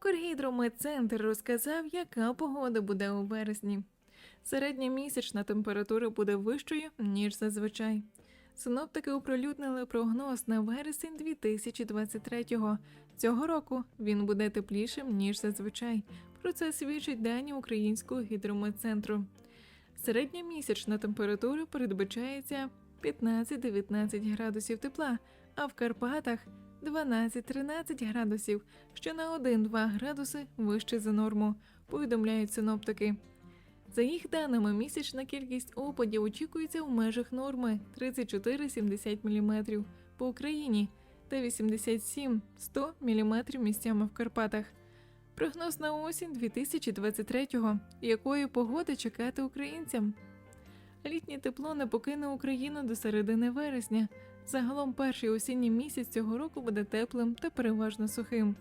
Укргідрометцентр розказав, яка погода буде у вересні. Середня місячна температура буде вищою, ніж зазвичай. Синоптики оприлюднили прогноз на вересень 2023-го. Цього року він буде теплішим, ніж зазвичай. Про це свідчать дані Українського гідрометцентру. Середня місячна температура передбачається 15-19 градусів тепла, а в Карпатах 12-13 градусів, що на 1-2 градуси вище за норму, повідомляють синоптики. За їх даними, місячна кількість опадів очікується в межах норми 34-70 мм по Україні та 87-100 мм місцями в Карпатах. Прогноз на осінь 2023-го. Якої погоди чекати українцям? Літнє тепло не покине Україну до середини вересня. Загалом перший осінній місяць цього року буде теплим та переважно сухим.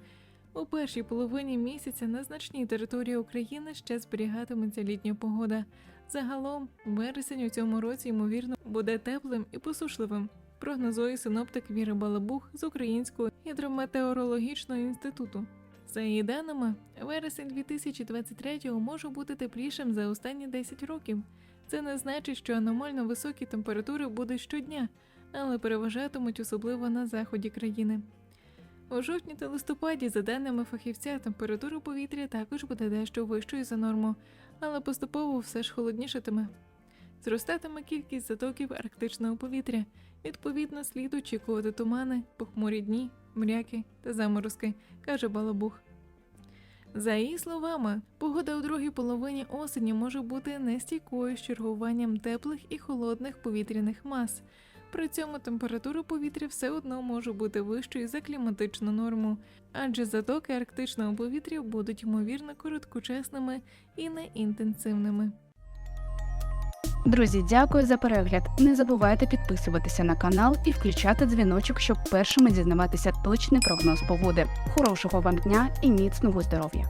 У першій половині місяця на значній території України ще зберігатиметься літня погода. Загалом вересень у цьому році ймовірно буде теплим і посушливим. Прогнозує синоптик Віра Балабух з Українського гідрометеорологічного інституту. За її даними, вересень 2023 може бути теплішим за останні 10 років. Це не значить, що аномально високі температури будуть щодня, але переважатимуть особливо на заході країни. У жовтні та листопаді, за даними фахівця, температура повітря також буде дещо вищою за норму, але поступово все ж холоднішатиме. Зростатиме кількість затоків арктичного повітря. Відповідно, слід очікувати тумани, похмурі дні, мряки та заморозки, каже Балабух. За її словами, погода у другій половині осені може бути нестійкою з чергуванням теплих і холодних повітряних мас. При цьому температура повітря все одно може бути вищою за кліматичну норму, адже затоки арктичного повітря будуть ймовірно короткочасними і неінтенсивними. Друзі, дякую за перегляд. Не забувайте підписуватися на канал і включати дзвіночок, щоб першими дізнаватися точний прогноз погоди. Хорошого вам дня і міцного здоров'я!